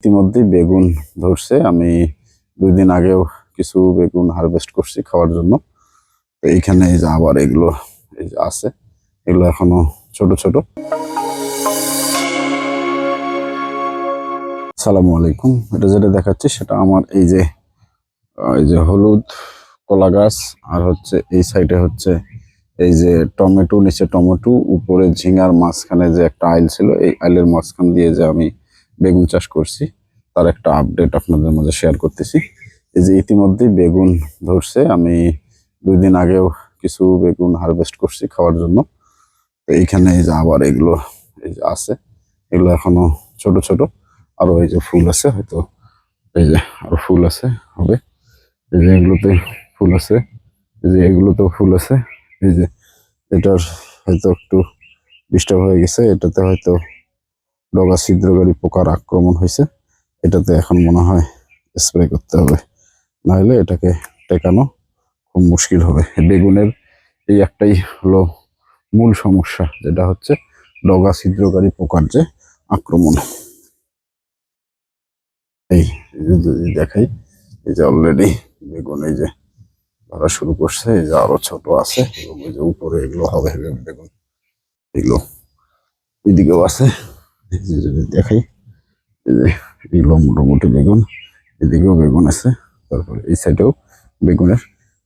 ইতিমধ্যেই বেগুন ধরছে। আমি দুই দিন আগেও কিছু বেগুন হারভেস্ট করছি খাওয়ার জন্য। তো এইখানে এই যে আবার এগুলো, এই যে আছে, এগুলো এখনও ছোট ছোট। সালামু আলাইকুম। এটা যেটা দেখাচ্ছি সেটা আমার এই যে এই যে হলুদ কলা গাছ, আর হচ্ছে এই সাইডে হচ্ছে এই যে টমেটো, নিচে টমেটো, উপরে ঝিঙার মাঝখানে যে একটা আইল ছিল, এই আইলের মাঝখান দিয়ে যে আমি বেগুন চাষ করছি। তার একটা আপডেট আপনাদের মাঝে শেয়ার করতেছি। এই যে ইতিমধ্যেই বেগুন ধরছে। আমি দুই দিন আগেও কিছু বেগুন হারভেস্ট করছি খাওয়ার জন্য। তো এইখানে এই যে আবার এগুলো এই যে আছে। এগুলো এখনও ছোট ছোট। আরও এই যে ফুল আছে, হয়তো এই যে আরও ফুল আছে, হবে। এই যে এগুলোতে ফুল আছে। এই যে এগুলোতেও ফুল আছে। এই যে এটার হয়তো একটু ডিস্টার্ব হয়ে গেছে। এটাতে হয়তো ডগা ছিদ্রকারী পোকার আক্রমণ হয়েছে। এটাতে এখন মনে হয় স্প্রে করতে হবে। নাহলে এটাকে টেকানো খুব মুশকিল হবে। বেগুনের এই একটাই হলো মূল সমস্যা, যেটা হচ্ছে ডগা ছিদ্রকারী পোকার যে আক্রমণ। এই যদি দেখাই, এই যে অলরেডি বেগুন এই যে ধরা শুরু করছে, এই যে আরও ছোট আছে, এবং যে উপরে এগুলো হবে বেগুন। এগুলো এদিকেও আছে। যদি দেখাই। এগুলো মোটামুটি বেগুন, এদিকেও বেগুন আছে, তারপরে এই সাইডেও বেগুনের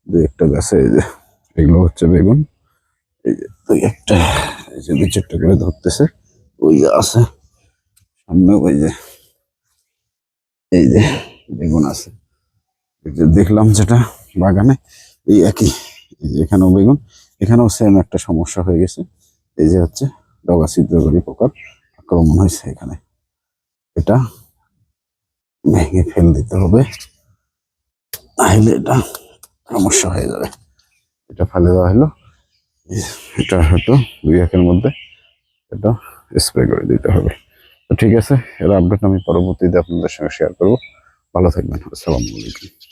দুই একটা গাছে, এই যে, এগুলো হচ্ছে বেগুন। এই যে দুই একটা, এই যে দুই চারটা করে ধরতেছে, ওই যে আছে। সামনে ওই যে, এই যে বেগুন আছে। এই যে দেখলাম যেটা বাগানে, এই একই, এই এখানেও বেগুন, এখানেও সেম একটা সমস্যা হয়ে গেছে। এই যে হচ্ছে ডগা ছিদ্রকারী পোকার আক্রমণ হয়েছে এখানে। এটা ভেঙে ফেল দিতে হবে। তাহলে এটা সমস্যা হয়ে যাবে। এটা ফেলে দেওয়া হলো। এটা হয়তো দুই একের মধ্যে এটা স্প্রে করে দিতে হবে। তো ঠিক আছে, এর আপডেট আমি পরবর্তীতে আপনাদের সঙ্গে শেয়ার করব। ভালো থাকবেন। আসসালামু আলাইকুম।